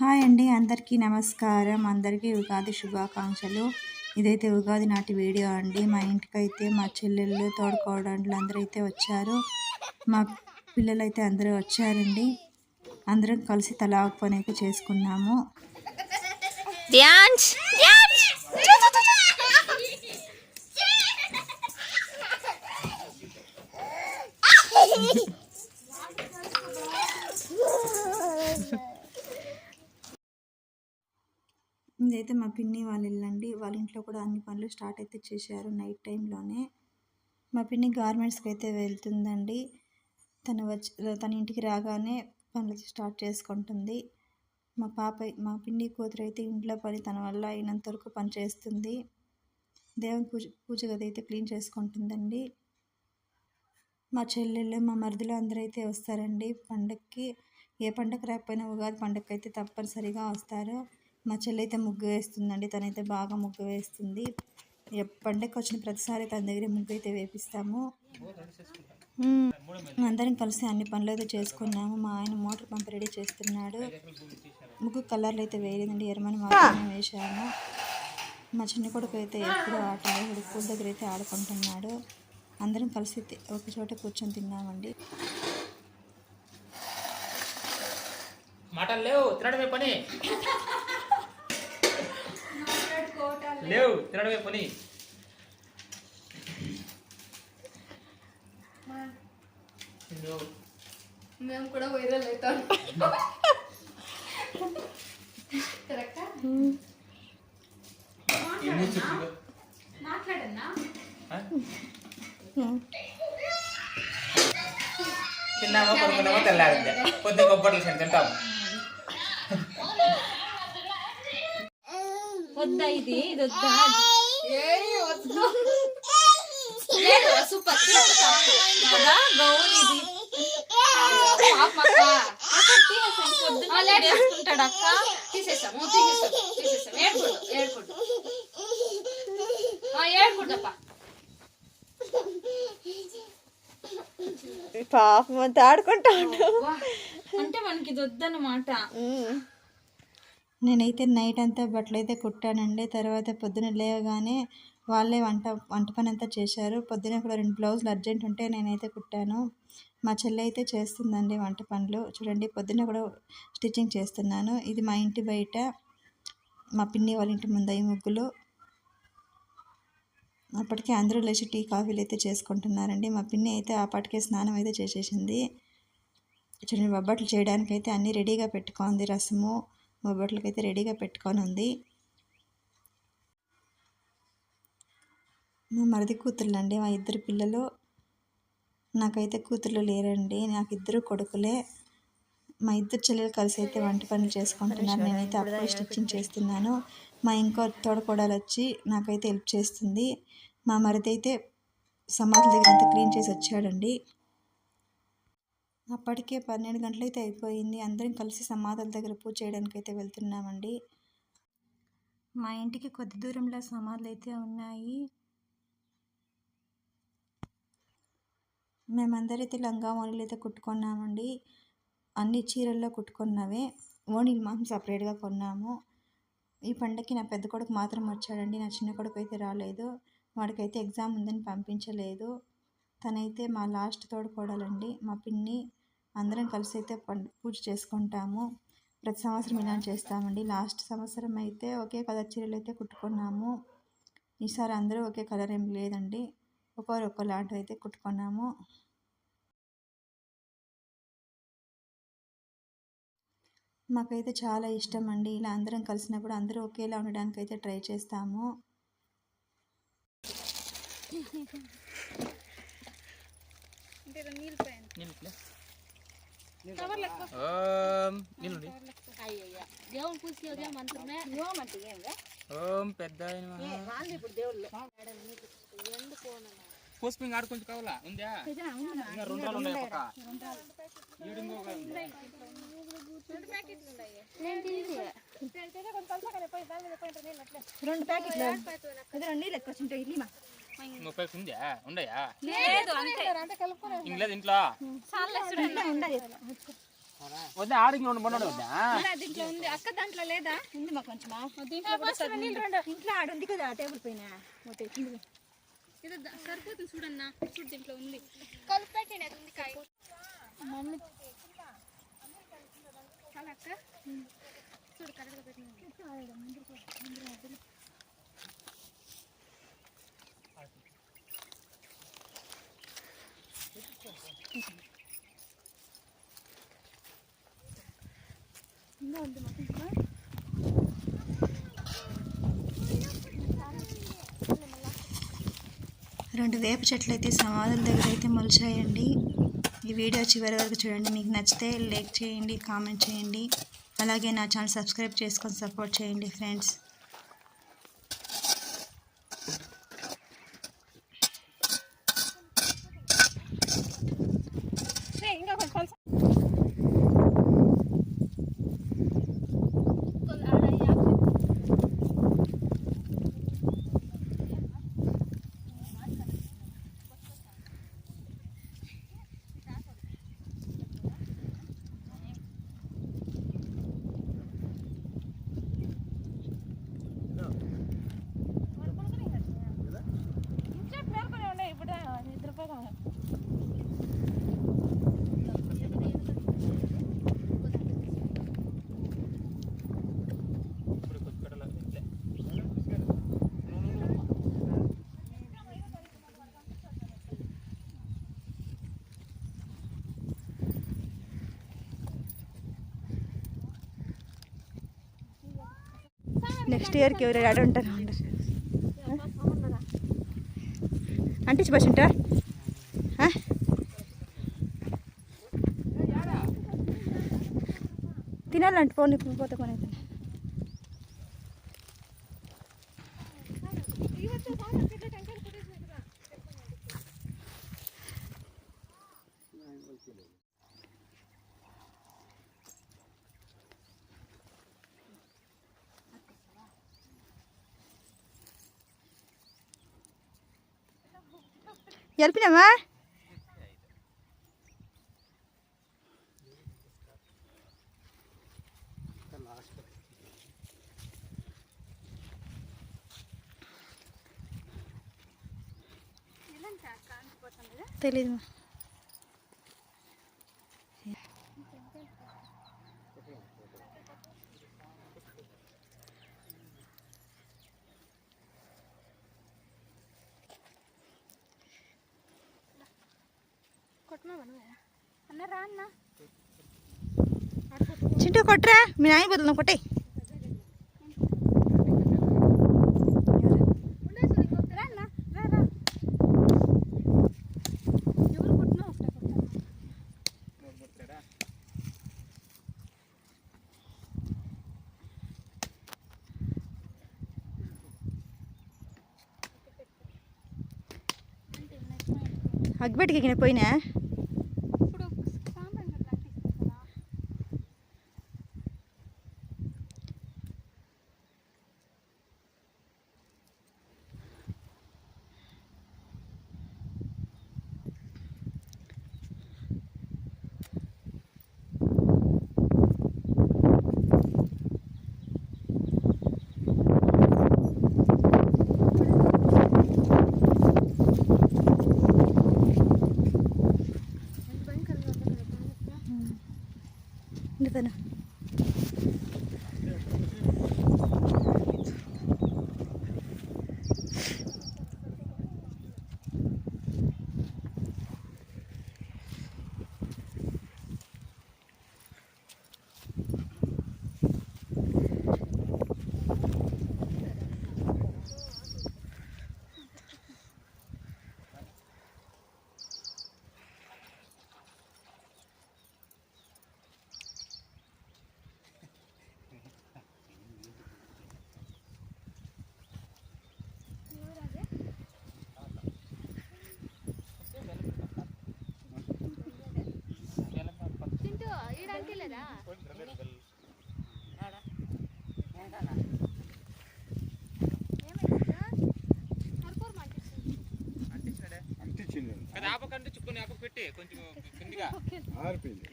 Hi అండి అందరికీ నమస్కారం. అందరికీ ఉగాది శుభాకాంక్షలు. ఇదైతే ఉగాది నాటి వీడియో అండి. మా ఇంటికైతే మా చెల్లెళ్ళు తోడుకోవడానికి అందరూ అయితే వచ్చారు. మా పిల్లలు అయితే అందరూ వచ్చారండి. అందరం కలిసి తలా పని అయితే చేసుకున్నాము. డ్యాన్స్ డ్యాన్స్ ఇదైతే మా పిన్ని వాళ్ళ ఇల్లు వాళ్ళ ఇంట్లో కూడా అన్ని పనులు స్టార్ట్ అయితే చేశారు నైట్ టైంలోనే మా పిన్ని గార్మెంట్స్కి అయితే వెళ్తుందండి. తను వచ్చి తన ఇంటికి రాగానే పనులు స్టార్ట్ చేసుకుంటుంది. మా పాప మా పిన్ని కూతురు అయితే ఇంట్లో పని తన వల్ల అయినంత వరకు పని చేస్తుంది. దేవుని పూజ పూజ గది అయితే క్లీన్ చేసుకుంటుందండి. మా చెల్లెళ్ళు మా మరిదిలో అందరూ అయితే వస్తారండి పండక్కి. ఏ పండగ రాకపోయినా ఉగాది పండగకి అయితే తప్పనిసరిగా వస్తారు. మా చెల్లి అయితే ముగ్గు వేస్తుందండి తనైతే బాగా ముగ్గు వేస్తుంది. పండగకి వచ్చిన ప్రతిసారి తన దగ్గర ముగ్గు అయితే వేపిస్తాము. అందరం కలిసి అన్ని పనులు అయితే చేసుకున్నాము. మా ఆయన మోటార్ పంప్ రెడీ చేస్తున్నాడు. ముగ్గు కలర్లు అయితే వేయలేదండి ఎర్రమని మాత్రమే వేశాము మా చిన్న కొడుకు అయితే ఎప్పుడు ఆట పూల దగ్గర అయితే ఆడుకుంటున్నాడు. అందరం కలిసి తి- ఒక చోట కూర్చొని తిన్నామండి. మాటలు లేవు తినడమే పని. లేవు తినడమే పని. మేము కూడా వైరల్ అవుతాం? మాట్లాడన్నా? తిన్నామా పడుకున్నామా తెల్లారిందే పొద్దున్న కొబ్బట్లు తిని తింటాము వద్దా ఇది? ఇది వద్దా? సూపర్. కదా గౌన్ ఇది. అక్క. తీసేసాము పాపం అంతా ఆడుకుంటాడు అంటే మనకి ఇది వద్దన్నమాట. నేనైతే నైట్ అంతా బట్టలు అయితే కుట్టానండి. తర్వాత పొద్దున లేవగానే వాళ్ళే వంట వంట పని అంతా చేశారు. పొద్దున కూడా రెండు బ్లౌజులు అర్జెంట్ ఉంటే నేనైతే కుట్టాను. మా చెల్లి అయితే చేస్తుందండి వంట పనులు. చూడండి పొద్దున కూడా స్టిచ్చింగ్ చేస్తున్నాను. ఇది మా ఇంటి బయట మా పిన్ని వాళ్ళ ఇంటి ముందు ఈ ముగ్గులు. అప్పటికే అందరూ లేచి టీ కాఫీలు అయితే చేసుకుంటున్నారండి. మా పిన్ని అయితే అప్పటికే స్నానం అయితే చేసేసింది. చూడండి బొబ్బట్లు చేయడానికి అయితే అన్నీ రెడీగా పెట్టుకుంది రసము. బొబ్బట్లకి అయితే రెడీగా పెట్టుకొని ఉంది మా మరిది కూతుర్లండి మా ఇద్దరు పిల్లలు. నాకైతే కూతుర్లు లేరండి నాకు ఇద్దరు కొడుకులే. మా ఇద్దరు చెల్లెలు కలిసి అయితే వంట పనులు చేసుకుంటున్నారు. నేనైతే అప్పుడు స్టిచ్చింగ్ చేస్తున్నాను. మా ఇంకో తోడకోడలు వచ్చి నాకైతే హెల్ప్ చేస్తుంది. మా మరిది అయితే సమాధుల దగ్గర అంతా క్లీన్ చేసి వచ్చాడండి. అప్పటికే పన్నెండు గంటలైతే అయిపోయింది. అందరం కలిసి సమాధుల దగ్గర పూజ చేయడానికి అయితే వెళ్తున్నామండి. మా ఇంటికి కొద్ది దూరంలో సమాధులు అయితే ఉన్నాయి. మేమందరైతే లంగా ఓణీలు అయితే కుట్టుకున్నామండి. అన్ని చీరల్లో కుట్టుకున్నవే. ఓణీలు మాత్రం సపరేట్గా కొన్నాము. ఈ పండగకి నా పెద్ద కొడుకు మాత్రం వచ్చాడండి. నా చిన్న కొడుకు అయితే రాలేదు. వాడికైతే ఎగ్జామ్ ఉందని పంపించలేదు. తనైతే మా లాస్ట్ తోడుకోడాలండి. మా పిన్ని అందరం కలిసి అయితే పండు పూజ చేసుకుంటాము. ప్రతి సంవత్సరం ఇలా చేస్తామండి. లాస్ట్ సంవత్సరం అయితే ఒకే కలర్ చీరలు అయితే కుట్టుకున్నాము. ఈసారి అందరూ ఒకే కలర్ ఏం లేదండి. ఒక్కొరు ఒక్కో లాంటివి అయితే కుట్టుకున్నాము. మాకైతే చాలా ఇష్టం అండి ఇలా అందరం కలిసినప్పుడు అందరూ ఒకేలా ఉండడానికి అయితే ట్రై చేస్తాము. నీళ్ళు ఓం పెద్ద ఆడు కొంచెం కావాలా ఉందా ఇంకా రెండు ఉన్నాయి పక్క. రెండు ప్యాకెట్లు రెండు నీళ్ళు ఎక్కువ ముప్పై ఉందా ఉండయా? లేదు అంతే. ఇంట్లో వద్దా ఆడింగ్ ఉండి మొన్న వద్దా? ఉందా? దీంట్లో ఉంది. అక్క దాంట్లో లేదా? ఉంది మాకు కొంచెం. ఇంట్లో ఆడ ఉంది కదా టేబుల్ పైన. సరిపోతుంది చూడన్నా. చూడు దీంట్లో ఉంది. కలిపి పెట్టండి అది ఉంది కాయ. మమ్మీ అక్క. చూడు కరెక్ట్గా పెట్టింది రెండు వేప చెట్లు అయితే సమాధుల దగ్గర అయితే మొలిచాయండి. ఈ వీడియో చివరి వరకు చూడండి. మీకు నచ్చితే లైక్ చేయండి కామెంట్ చేయండి. అలాగే నా ఛానల్ సబ్స్క్రైబ్ చేసుకొని సపోర్ట్ చేయండి ఫ్రెండ్స్ ఏ, ఇంకా కొంచెం పలుచ- ఇంట్లో మేల్కొని ఉన్నాయి ఇప్పుడు నిద్రపోతాం నెక్స్ట్ ఇయర్కి ఎవరు ఆడ ఉంటారు అంటించి బస్ ఉంటా తినాలంటే పోనీ పోతే కొని గెలిపినామా తెలీదు చింటూ కొట్టరా మీ నాయన బదులు కొట్టే. అగ్గిపెట్టుకెక్కిన పోయినా? തന്നെ ఈడంటే లేదా అది ఆపకంటే చుక్కుని ఆప పెట్టి కొంచెం కిందిగా ఆరిపోయింది.